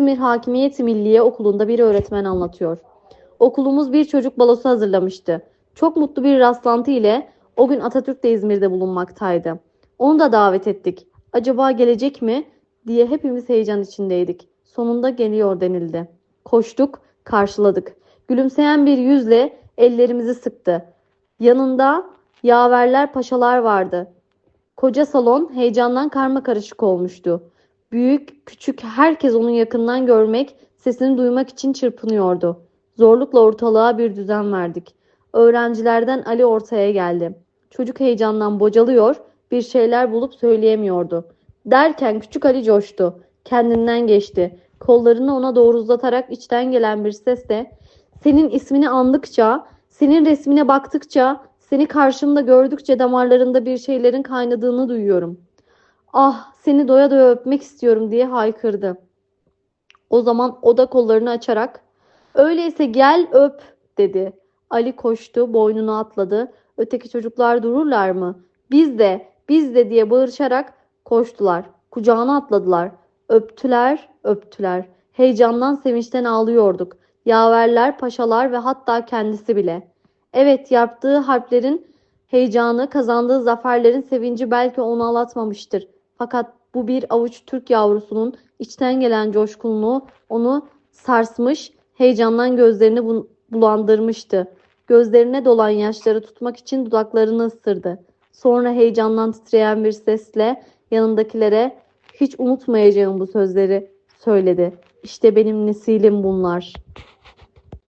İzmir Hakimiyeti Milliye Okulu'nda bir öğretmen anlatıyor. Okulumuz bir çocuk balosu hazırlamıştı. Çok mutlu bir rastlantı ile o gün Atatürk de İzmir'de bulunmaktaydı. Onu da davet ettik. Acaba gelecek mi diye hepimiz heyecan içindeydik. Sonunda geliyor denildi. Koştuk, karşıladık. Gülümseyen bir yüzle ellerimizi sıktı. Yanında yaverler paşalar vardı. Koca salon heyecandan karma karışık olmuştu. Büyük, küçük herkes onu yakından görmek, sesini duymak için çırpınıyordu. Zorlukla ortalığa bir düzen verdik. Öğrencilerden Ali ortaya geldi. Çocuk heyecandan bocalıyor, bir şeyler bulup söyleyemiyordu. Derken küçük Ali coştu. Kendinden geçti. Kollarını ona doğru uzatarak içten gelen bir sesle senin ismini andıkça, senin resmine baktıkça, seni karşımda gördükçe damarlarında bir şeylerin kaynadığını duyuyorum. Ah, seni doya doya öpmek istiyorum diye haykırdı. O zaman o da kollarını açarak öyleyse gel öp dedi. Ali koştu, boynunu atladı. Öteki çocuklar dururlar mı? Biz de, biz de diye bağırışarak koştular. Kucağına atladılar. Öptüler, öptüler. Heyecandan, sevinçten ağlıyorduk. Yaverler, paşalar ve hatta kendisi bile. Evet, yaptığı harplerin heyecanı, kazandığı zaferlerin sevinci belki onu ağlatmamıştır. Fakat bu bir avuç Türk yavrusunun içten gelen coşkunluğu onu sarsmış, heyecandan gözlerini bu- bulandırmıştı. Gözlerine dolan yaşları tutmak için dudaklarını ısırdı. Sonra heyecandan titreyen bir sesle yanındakilere hiç unutmayacağım bu sözleri söyledi. İşte benim nesilim bunlar.